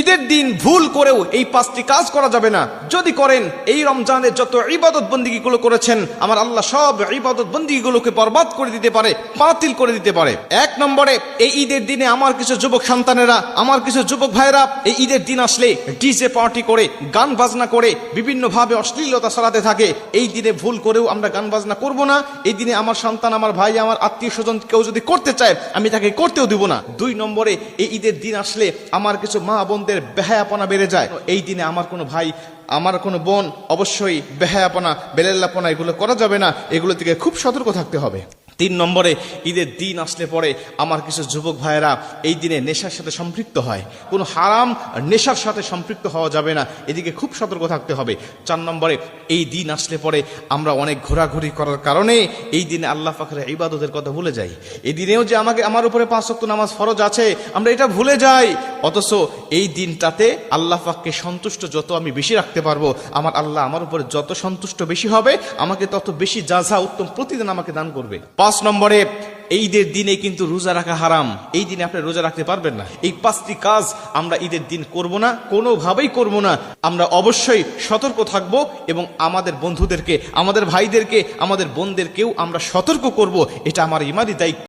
ঈদের দিন ভুল করেও এই পাঁচটি কাজ করা যাবে না। যদি করেন, এই রমজানের যত ইবাদত বন্দিগুলো করেছেন, আমার আল্লাহ সব ইবাদত বন্দিগুলোকে বরবাদ করে দিতে পারে, বাতিল করে দিতে পারে। এক নম্বরে, এই ঈদের দিনে আমার কিছু যুবক সন্তানেরা, আমার কিছু যুবক ভাইরা এই ঈদের দিন আসলে ডিজে পার্টি করে, গান বাজনা করে, বিভিন্নভাবে অশ্লীলতা ছড়াতে থাকে। এই দিনে ভুল করেও আমরা গান বাজনা করব না। এই দিনে আমার সন্তান, আমার ভাই, আমার আত্মীয় স্বজন কেউ যদি করতে চায়, আমি তাকে করতেও দিব না। দুই নম্বরে, এই ঈদের দিন আসলে আমার কিছু মা বোনদের বেহায়াপনা বেড়ে যায়। এই দিনে আমার কোনো ভাই, আমার কোনো বোন অবশ্যই বেহায়াপনা, বেলেল্লাপনা এগুলো করা যাবে না। এগুলো থেকে খুব সতর্ক থাকতে হবে। তিন নম্বরে, ঈদের দিন আসলে পরে আমার কিছু যুবক ভাইয়েরা এই দিনে নেশার সাথে সম্পৃক্ত হয়। কোনো হারাম নেশার সাথে সম্পৃক্ত হওয়া যাবে না। এদিকে খুব সতর্ক থাকতে হবে। চার নম্বরে, এই দিন আসলে পরে আমরা অনেক ঘোরাঘুরি করার কারণে এই দিনে আল্লাহ ফাখরে ইবাদতের কথা ভুলে যাই। এই দিনেও যে আমাকে, আমার উপরে পাঁচ শক্ত নামাজ ফরজ আছে, আমরা এটা ভুলে যাই। অথচ এই দিনটাতে আল্লাহ পাককে সন্তুষ্ট যত আমি বেশি রাখতে পারব, আমার আল্লাহ আমার উপরে যত সন্তুষ্ট বেশি হবে, আমাকে তত বেশি যাঝা উত্তম প্রতিদিন আমাকে দান করবে। পাঁচ নম্বরে, ঈদের দিনে কিন্তু রোজা রাখা হারাম। এই দিনে আপনি রোজা রাখতে পারবেন না। এই পাঁচটি কাজ আমরা ঈদের দিন করব না, কোনোভাবেই করব না। আমরা অবশ্যই সতর্ক থাকব এবং আমাদের বন্ধুদেরকে, আমাদের ভাইদেরকে, আমাদের বোনদেরকেও আমরা সতর্ক করব। এটা আমার ইমানই দায়িত্ব।